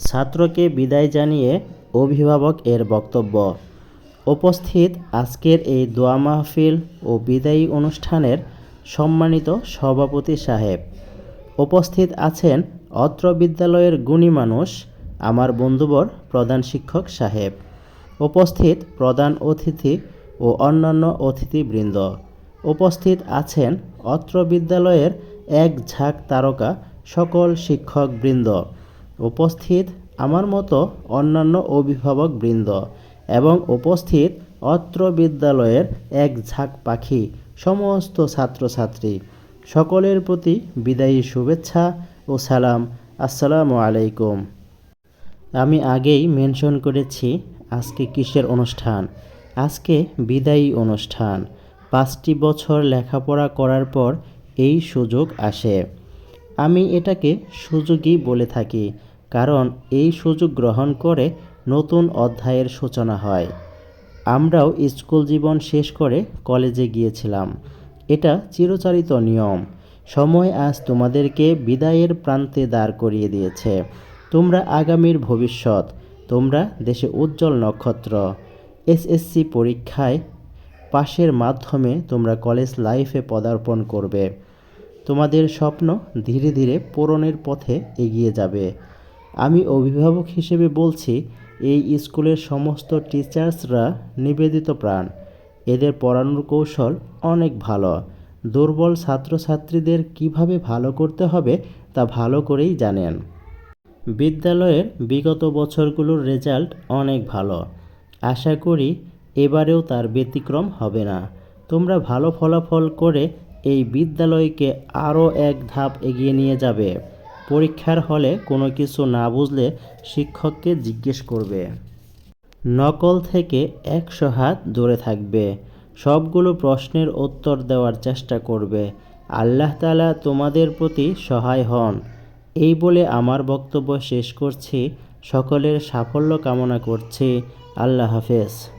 ছাত্রকে বিদায় জানিয়ে অভিভাবক এর বক্তব্য। উপস্থিত আজকের এই দোয়া মাহফিল ও বিদায়ী অনুষ্ঠানের সম্মানিত সভাপতি সাহেব। উপস্থিত আছেন অত্র বিদ্যালয়ের গুণী মানুষ, আমার বন্ধুবর প্রধান শিক্ষক সাহেব। উপস্থিত প্রধান অতিথি ও অন্যান্য অতিথিবৃন্দ। উপস্থিত আছেন অত্র বিদ্যালয়ের এক ঝাঁক তারকা সকল শিক্ষকবৃন্দ। উপস্থিত আমার মতো অন্যান্য অভিভাবকবৃন্দ এবং উপস্থিত অত্র বিদ্যালয়ের এক ঝাঁক পাখি, সমস্ত ছাত্রছাত্রী। সকলের প্রতি বিদায়ী শুভেচ্ছা ও সালাম। আসসালামু আলাইকুম। আমি আগেই মেনশন করেছি আজকে কিসের অনুষ্ঠান। আজকে বিদায়ী অনুষ্ঠান। পাঁচটি বছর লেখাপড়া করার পর এই সুযোগ আসে। আমি এটাকে সুযোগই বলে থাকি। কারণ এই সুযোগ গ্রহণ করে নতুন অধ্যায়ের সূচনা হয়। আমরাও স্কুল জীবন শেষ করে কলেজে গিয়েছিলাম। এটা চিরচারিত নিয়ম। সময় আজ তোমাদেরকে বিদায়ের প্রান্তে দাঁড় করিয়ে দিয়েছে। তোমরা আগামীর ভবিষ্যৎ। তোমরা দেশে উজ্জ্বল নক্ষত্র। এসএসসি পরীক্ষায় পাশের মাধ্যমে তোমরা কলেজ লাইফে পদার্পণ করবে। তোমাদের স্বপ্ন ধীরে ধীরে পূরণের পথে এগিয়ে যাবে। আমি অভিভাবক হিসেবে বলছি, এই স্কুলের সমস্ত টিচার্সরা নিবেদিত প্রাণ। এদের পড়ানোর কৌশল অনেক ভালো। দুর্বল ছাত্রছাত্রীদের কীভাবে ভালো করতে হবে তা ভালো করেই জানেন। বিদ্যালয়ের বিগত বছরগুলোর রেজাল্ট অনেক ভালো। আশা করি এবারেও তার ব্যতিক্রম হবে না। তোমরা ভালো ফলাফল করে এই বিদ্যালয়কে আরও এক ধাপ এগিয়ে নিয়ে যাবে। পরীক্ষার হলে কোনো কিছু না বুঝলে শিক্ষককে জিজ্ঞেস করবে। নকল থেকে একশো হাত দূরে থাকবে। সবগুলো প্রশ্নের উত্তর দেওয়ার চেষ্টা করবে। আল্লাহ তালা তোমাদের প্রতি সহায় হন। এই বলে আমার বক্তব্য শেষ করছি। সকলের সাফল্য কামনা করছি। আল্লাহ হাফেজ।